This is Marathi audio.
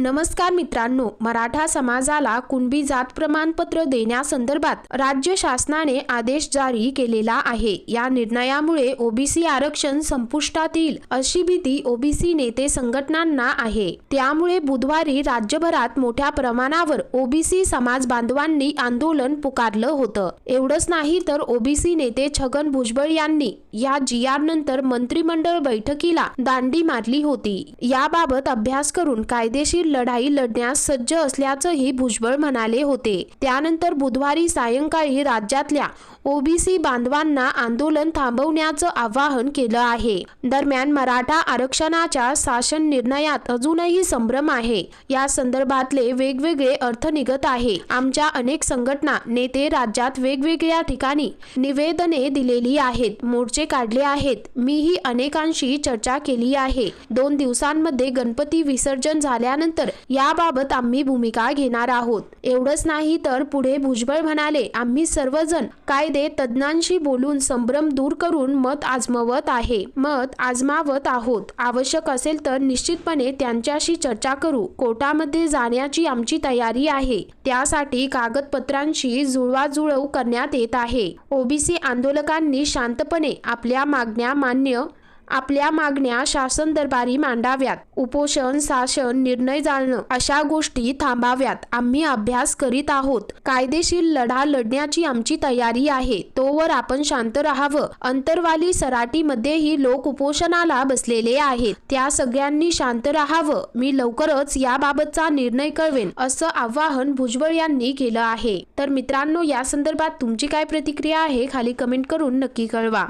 नमस्कार मित्रांनो मराठा समाजाला कुणबी जात प्रमाणपत्र देण्यासंदर्भात राज्य शासनाने आदेश जारी केलेला आहे. या निर्णयामुळे ओबीसी आरक्षण संपुष्टात येईल अशी भीती ओबीसी नेते संघटनांना आहे. त्यामुळे बुधवारी राज्यभरात मोठ्या प्रमाणावर ओबीसी समाज बांधवांनी आंदोलन पुकारलं होतं. एवढंच नाही तर ओबीसी नेते छगन भुजबळ यांनी या जी आर नंतर मंत्रिमंडळ बैठकीला दांडी मारली होती. याबाबत अभ्यास करून कायदेशीर लढाई लढण्यास सज्ज असल्याचंही भुजबळ म्हणाले होते. त्यानंतर बुधवारी सायंकाळी राज्यातल्या ओबीसी बांधवांना आंदोलन थांबवण्याचं आवाहन केलं आहे. दरम्यान मराठा आरक्षणाच्या शासन निर्णयात अजूनही संभ्रम आहे. या संदर्भातले वेगवेगळे अर्थ निघत आहे. आमच्या अनेक संघटना नेते राज्यात वेगवेगळ्या ठिकाणी निवेदने दिलेली आहेत मोर्चे काढले आहेत. मीही अनेकांशी चर्चा केली आहे. दोन दिवसांमध्ये गणपती विसर्जन झाल्यानंतर याबाबत आम्ही भूमिका घेणार आहोत. एवढंच नाही तर पुढे भुजबळ म्हणाले आम्ही सर्वजण कायदे तज्ज्ञांशी बोलून संभ्रम दूर करून मत आजमावत आहे. मत आजमावत आहोत. आवश्यक असेल तर निश्चितपणे त्यांच्याशी चर्चा करू. कोर्टामध्ये जाण्याची आमची तयारी आहे. त्यासाठी कागदपत्रांशी जुळवाजुळव करण्यात येत आहे. ओबीसी आंदोलकांनी शांतपणे आपल्या मागण्या मान्य आपल्या मागण्या शासन दरबारी मांडाव्यात. उपोषण शासन निर्णय जाळणं अशा गोष्टी थांबाव्यात. आम्ही अभ्यास करीत आहोत. कायदेशीर लढा लढण्याची आमची तयारी आहे. तोवर आपण शांत राहावं. अंतरवाली सराटीमध्येही लोक उपोषणाला बसलेले आहेत. त्या सगळ्यांनी शांत राहावं. मी लवकरच याबाबतचा निर्णय कळवेन असं आवाहन भुजबळ यांनी केलं आहे. तर मित्रांनो या संदर्भात तुमची काय प्रतिक्रिया आहे खाली कमेंट करून नक्की कळवा.